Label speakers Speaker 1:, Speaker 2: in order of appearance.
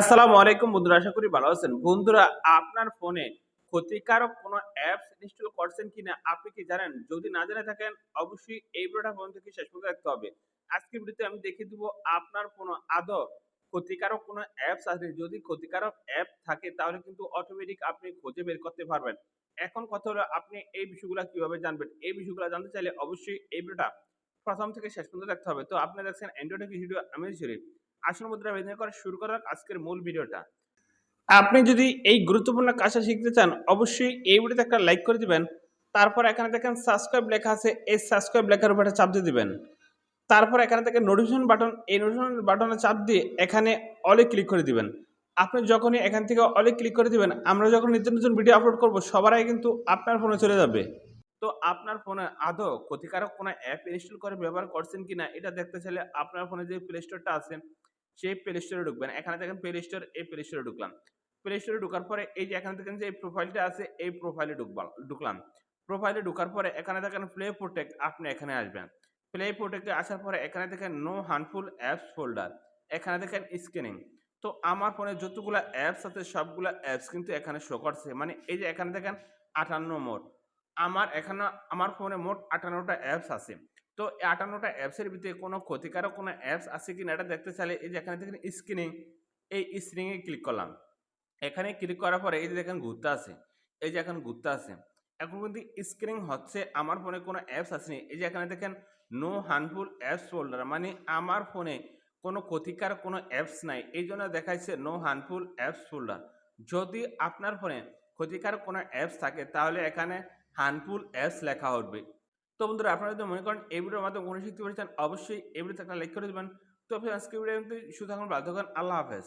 Speaker 1: আসসালামু আলাইকুম বন্ধুরা, আশা করি ভালো আছেন। বন্ধুরা, আপনার ফোনে ক্ষতিকারক কোনো অ্যাপস ইনস্টল করছেন আপনি কি জানেন? যদি না জেনে থাকেন, অবশ্যই এই ভিডিওটা ফোন থেকে শেষ পর্যন্ত দেখতে হবে। ভিডিওতে আমি দেখিয়ে দিব আপনার কোনো আদৌ ক্ষতিকারক কোনো অ্যাপস আছে। যদি ক্ষতিকারক অ্যাপ থাকে, তাহলে কিন্তু অটোমেটিক আপনি খুঁজে বের করতে পারবেন। এখন কথা হলো, আপনি এই বিষয়গুলো কীভাবে জানবেন? এই বিষয়গুলো জানতে চাইলে অবশ্যই এই ভিডিওটা প্রথম থেকে শেষ পর্যন্ত দেখতে হবে। তো আপনি দেখছেন অ্যান্ড্রয়েড ভিডিও আমি শরীফ আসল মুদ্রা বেঁধে করা শুরু করার আজকের মূল ভিডিওটা। আপনি যদি এই গুরুত্বপূর্ণ কাজটা শিখতে চান, অবশ্যই এই ভিডিওতে একটা লাইক করে দিবেন, তারপর এখানে দেখেন সাবস্ক্রাইব লেখা আছে, এই সাবস্ক্রাইব লেখার উপরে চাপ দিয়ে দিবেন। তারপর এখানে থেকে নোটিফিকেশন বাটন এই নোটিফিকেশন বাটনে চাপ দিয়ে এখানে অলে ক্লিক করে দিবেন। আপনি যখনই এখান থেকে অলে ক্লিক করে দিবেন, আমরা যখন নিত্য নতুন ভিডিও আপলোড করব, সবার আগে কিন্তু আপনার ফোনে চলে যাবে। তো আপনার ফোনে আদৌ ক্ষতিকারক কোনো অ্যাপ ইনস্টল করে ব্যবহার করছেন কিনা, এটা দেখতে চাইলে আপনার ফোনে যে প্লে স্টোরটা আছে সেই প্লে স্টোরে ঢুকবেন, এখানে দেখেন প্লে স্টোর এই প্লে স্টোরে ঢুকলাম। প্লে স্টোরে ঢোকার পরে এই যে এখানে দেখেন যে এই প্রোফাইলটা আছে, এই প্রোফাইলে ঢুকবাম ঢুকলাম। প্রোফাইলে ঢোকার পরে এখানে দেখেন প্লে প্রোটেক্ট আপনি এখানে আসবেন। প্লে প্রোটেক্টে আসার পরে এখানে দেখেন নো হার্মফুল অ্যাপস ফোল্ডার এখানে দেখেন স্ক্যানিং তো আমার ফোনে যতগুলো অ্যাপস আছে, সবগুলো অ্যাপস কিন্তু এখানে শো করছে। মানে এই যে এখানে দেখেন আটান্ন মোট আমার এখানে, আমার ফোনে মোট আটান্নটা অ্যাপস আছে। তো আটান্নটা অ্যাপসের ভিতরে কোনো ক্ষতিকারক কোনো অ্যাপস আছে কি না এটা দেখতে চাইলে এই যে এখানে দেখেন স্ক্রিনিং এই স্ক্রিনিংয়ে ক্লিক করলাম। এখানে ক্লিক করার পরে এই যে দেখেন ঘুরতে আছে, এই যে এখন ঘুরতে আছে। এখন কিন্তু স্ক্রিনিং হচ্ছে, আমার ফোনে কোনো অ্যাপস আসেনি এই যে এখানে দেখেন নো হার্মফুল অ্যাপস ফোল্ডার মানে আমার ফোনে কোনো ক্ষতিকারক কোনো অ্যাপস নাই, এই জন্য দেখাচ্ছে নো হার্মফুল অ্যাপস ফোল্ডার যদি আপনার ফোনে ক্ষতিকারক কোনো অ্যাপস থাকে, তাহলে এখানে হার্মফুল অ্যাপস লেখা উঠবে। তো বন্ধুরা, আপনারা যদি মনে করেন এই ভিডিওর মাধ্যমে কোনো শিখতে পেরেছেন, অবশ্যই এই ভিডিওতে একটা লাইক করে দেবেন। তো আজকে ভিডিও শুধু এখন বাধ্য আল্লাহ হাফেজ।